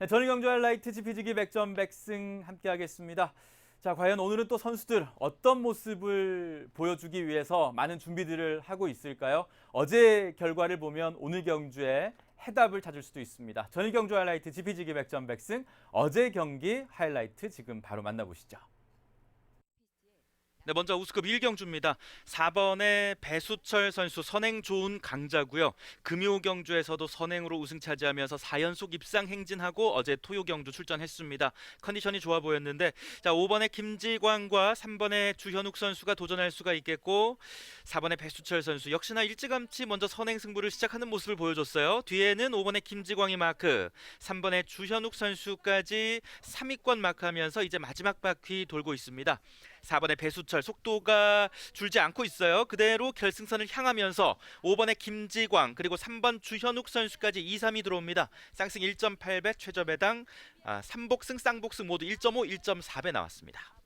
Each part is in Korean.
네, 전일경주 하이라이트 지피지기 100점 100승 함께 하겠습니다. 자, 과연 오늘은 또 선수들 어떤 모습을 보여주기 위해서 많은 준비들을 하고 있을까요? 어제 결과를 보면 오늘 경주에 해답을 찾을 수도 있습니다. 전일 경주 하이라이트 지피지기 100점 100승 어제 경기 하이라이트 지금 바로 만나보시죠. 네, 먼저 우스컵 1경주입니다. 4번의 배수철 선수 선행 좋은 강자고요. 금요 경주에서도 선행으로 우승 차지하면서 4연속 입상 행진하고 어제 토요 경주 출전했습니다. 컨디션이 좋아 보였는데 자, 5번의 김지광과 3번의 주현욱 선수가 도전할 수가 있겠고 4번의 배수철 선수 역시나 일찌감치 먼저 선행 승부를 시작하는 모습을 보여줬어요. 뒤에는 5번의 김지광이 마크, 3번의 주현욱 선수까지 3위권 마크하면서 이제 마지막 바퀴 돌고 있습니다. 4번의 배수철 속도가 줄지 않고 있어요. 그대로 결승선을 향하면서 5번의 김지광 그리고 3번 주현욱 선수까지 2, 3위 들어옵니다. 쌍승 1.8배 최저 배당 아, 3복승 쌍복승 모두 1.5, 1.4배 나왔습니다.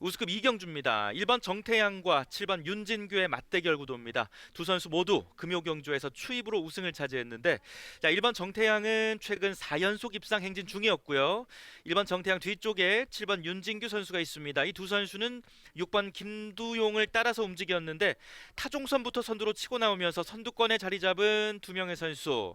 우스급 2경주입니다. 1번 정태양과 7번 윤진규의 맞대결 구도입니다. 두 선수 모두 금요 경주에서 추입으로 우승을 차지했는데 자, 1번 정태양은 최근 4연속 입상 행진 중이었고요. 1번 정태양 뒤쪽에 7번 윤진규 선수가 있습니다. 이 두 선수는 6번 김두용을 따라서 움직였는데 타종선부터 선두로 치고 나오면서 선두권에 자리 잡은 두 명의 선수.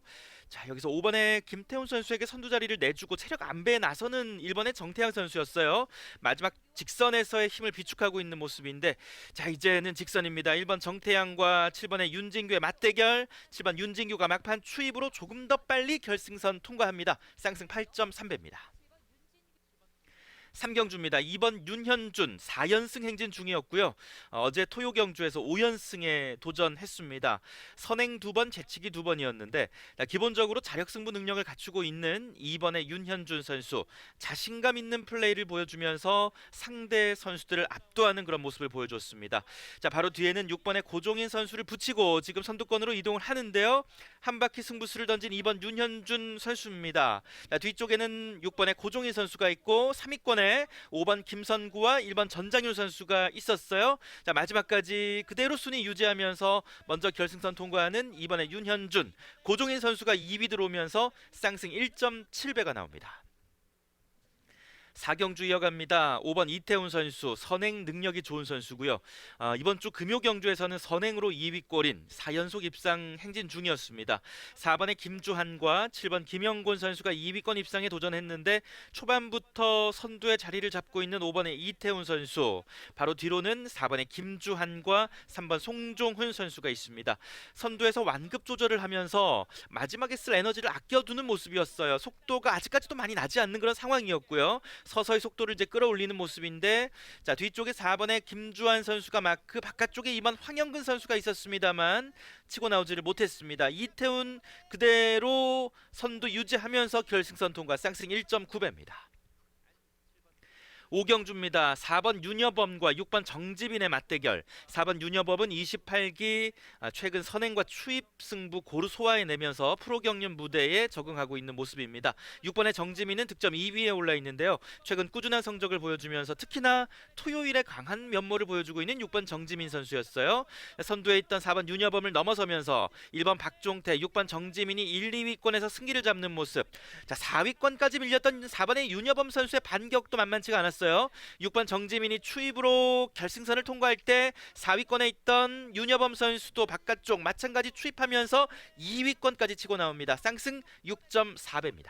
자 여기서 5번의 김태훈 선수에게 선두 자리를 내주고 체력 안배에 나서는 1번의 정태양 선수였어요. 마지막 직선에서의 힘을 비축하고 있는 모습인데 자 이제는 직선입니다. 1번 정태양과 7번의 윤진규의 맞대결. 7번 윤진규가 막판 추입으로 조금 더 빨리 결승선 통과합니다. 쌍승 8.3배입니다. 3경주입니다. 2번 윤현준 4연승 행진 중이었고요. 어, 제 토요 경주에서 5연승에 도전했습니다. 선행 두 번, 재치기 두 번이었는데 자, 기본적으로 자력 승부 능력을 갖추고 있는 2번의 윤현준 선수 자신감 있는 플레이를 보여주면서 상대 선수들을 압도하는 그런 모습을 보여줬습니다. 자 바로 뒤에는 6번의 고종인 선수를 붙이고 지금 선두권으로 이동을 하는데요. 한 바퀴 승부수를 던진 2번 윤현준 선수입니다. 자, 뒤쪽에는 6번의 고종인 선수가 있고 3위권에 5번 김선구와 1번 전장윤 선수가 있었어요. 자 마지막까지 그대로 순위 유지하면서 먼저 결승선 통과하는 2번의 윤현준, 고종인 선수가 2위 들어오면서 쌍승 1.7배가 나옵니다. 4경주 이어갑니다. 5번 이태훈 선수 선행 능력이 좋은 선수고요. 아, 이번 주 금요 경주에서는 선행으로 2위꼴인 4연속 입상 행진 중이었습니다. 4번의 김주한과 7번 김영곤 선수가 2위권 입상에 도전했는데 초반부터 선두의 자리를 잡고 있는 5번의 이태훈 선수 바로 뒤로는 4번의 김주한과 3번 송종훈 선수가 있습니다. 선두에서 완급 조절을 하면서 마지막에 쓸 에너지를 아껴두는 모습이었어요. 속도가 아직까지도 많이 나지 않는 그런 상황이었고요. 서서히 속도를 이제 끌어올리는 모습인데 자 뒤쪽에 4번의 김주한 선수가 마크 바깥쪽에 2번 황영근 선수가 있었습니다만 치고 나오지를 못했습니다. 이태훈 그대로 선두 유지하면서 결승선 통과 쌍승 1.9배입니다. 5경주입니다. 4번 윤여범과 6번 정지빈의 맞대결. 4번 윤여범은 28기 아, 최근 선행과 추입 승부 고루 소화해내면서 프로 경륜 무대에 적응하고 있는 모습입니다. 6번의 정지민은 득점 2위에 올라 있는데요. 최근 꾸준한 성적을 보여주면서 특히나 토요일에 강한 면모를 보여주고 있는 6번 정지민 선수였어요. 선두에 있던 4번 윤여범을 넘어서면서 1번 박종태, 6번 정지민이 1, 2위권에서 승기를 잡는 모습. 자, 4위권까지 밀렸던 4번의 윤여범 선수의 반격도 만만치가 않았어요. 6번 정지민이 추입으로 결승선을 통과할 때 4위권에 있던 윤여범 선수도 바깥쪽 마찬가지 추입하면서 2위권까지 치고 나옵니다. 쌍승 6.4배입니다.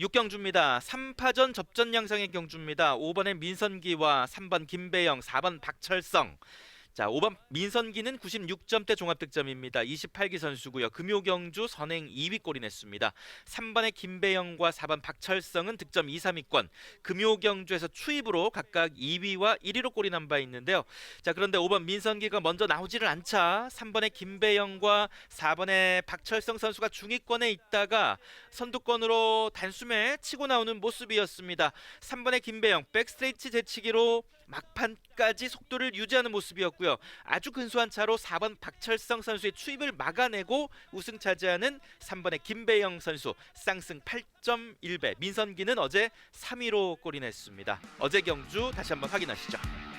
6경주입니다. 3파전 접전 양상의 경주입니다. 5번의 민선기와 3번 김배영, 4번 박철성. 자, 5번 민선기는 96점대 종합득점입니다. 28기 선수고요. 금요경주 선행 2위골이 냈습니다. 3번의 김배영과 4번 박철성은 득점 2, 3위권. 금요경주에서 추입으로 각각 2위와 1위로 골이 난 바 있는데요. 자, 그런데 5번 민선기가 먼저 나오지를 않자 3번의 김배영과 4번의 박철성 선수가 중위권에 있다가 선두권으로 단숨에 치고 나오는 모습이었습니다. 3번의 김배영 백스트레이트 제치기로 막판까지 속도를 유지하는 모습이었고요. 아주 근소한 차로 4번 박철성 선수의 추입을 막아내고 우승 차지하는 3번의 김배영 선수 쌍승 8.1배. 민선기는 어제 3위로 골이 냈습니다. 어제 경주 다시 한번 확인하시죠.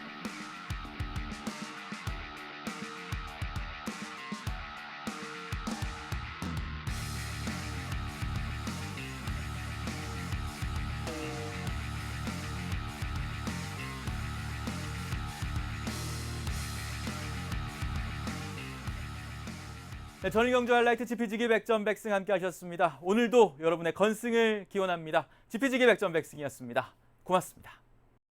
네, 저는 경주 하이라이트 지피지기 백전 백승 함께 하셨습니다. 오늘도 여러분의 건승을 기원합니다. 지피지기 백전 백승이었습니다. 고맙습니다.